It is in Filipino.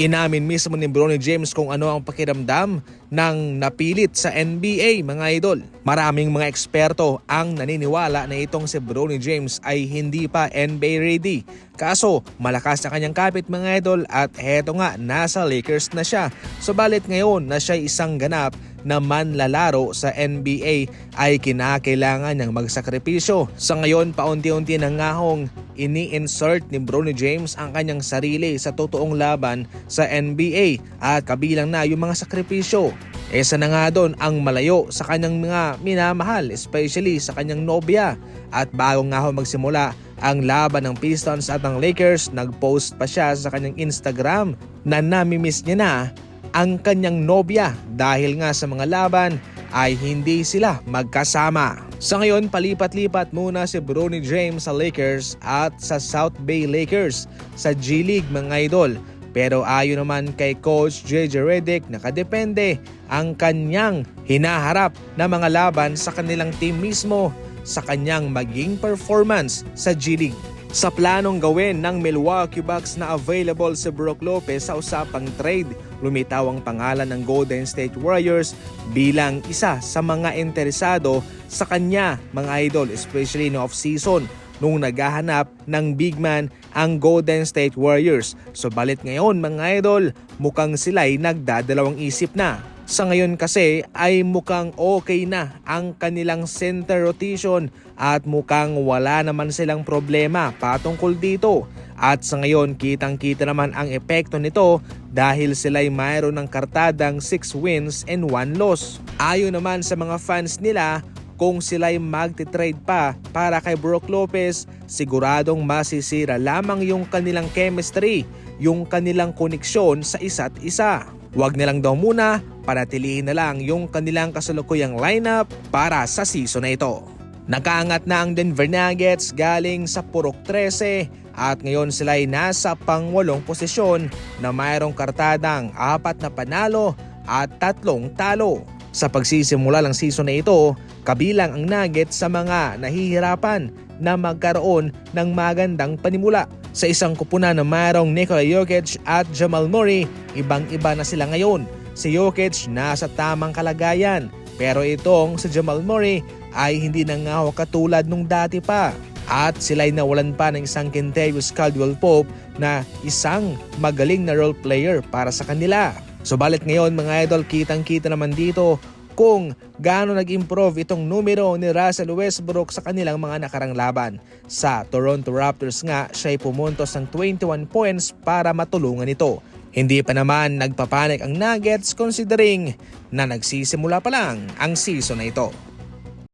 Inamin mismo ni Bronny James kung ano ang pakiramdam ng napilit sa NBA mga idol. Maraming mga eksperto ang naniniwala na itong si Bronny James ay hindi pa NBA ready. Kaso malakas na kanyang kapit mga idol at heto nga nasa Lakers na siya. Subalit ngayon na siya isang ganap na manlalaro sa NBA ay kinakailangan niyang magsakripisyo. Sa ngayon, paunti-unti na ngahong ini-insert ni Bronny James ang kanyang sarili sa totoong laban sa NBA at kabilang na yung mga sakripisyo. Esa na nga doon ang malayo sa kanyang mga minamahal, especially sa kanyang nobya. At bago nga ho magsimula ang laban ng Pistons at ng Lakers, nag-post pa siya sa kanyang Instagram na namimiss niya na ang kanyang nobya dahil nga sa mga laban ay hindi sila magkasama. Sa ngayon, palipat-lipat muna si Bronny James sa Lakers at sa South Bay Lakers sa G League mga idol. Pero ayon naman kay Coach JJ Redick, nakadepende ang kanyang hinaharap na mga laban sa kanilang team mismo sa kanyang maging performance sa G League. Sa planong gawin ng Milwaukee Bucks na available si Brook Lopez sa usapang trade, lumitaw ang pangalan ng Golden State Warriors bilang isa sa mga interesado sa kanya mga idol, especially no off-season nung naghahanap ng big man ang Golden State Warriors. So balit ngayon mga idol, mukhang sila'y nagdadalawang isip na. Sa ngayon kasi ay mukhang okay na ang kanilang center rotation at mukhang wala naman silang problema patungkol dito. At sa ngayon kitang kita naman ang epekto nito dahil sila'y mayroon ng kartadang 6 wins and 1 loss. Ayon naman sa mga fans nila, kung sila'y magti-trade pa para kay Brook Lopez, siguradong masisira lamang yung kanilang chemistry, yung kanilang koneksyon sa isa't isa. Huwag nilang daw muna, panatilihin na lang yung kanilang kasalukuyang lineup para sa season na ito. Nakaangat na ang Denver Nuggets galing sa Purok 13 at ngayon sila ay nasa pangwalong posisyon na mayroong kartadang apat na panalo at tatlong talo. Sa pagsisimula ng season na ito, kabilang ang Nuggets sa mga nahihirapan na magkaroon ng magandang panimula. Sa isang kupunan na mayroong Nikola Jokic at Jamal Murray, ibang-iba na sila ngayon. Si Jokic nasa tamang kalagayan, pero itong si Jamal Murray ay hindi na nga ho katulad nung dati pa. At sila'y nawalan pa ng isang Kentavious Caldwell Pope na isang magaling na role player para sa kanila. Subalit ngayon mga idol, kitang-kita naman dito kung gaano nag-improve itong numero ni Russell Westbrook sa kanilang mga nakarang laban. Sa Toronto Raptors nga, siya ay pumuntos ng 21 points para matulungan ito. Hindi pa naman nagpapanik ang Nuggets considering na nagsisimula pa lang ang season na ito.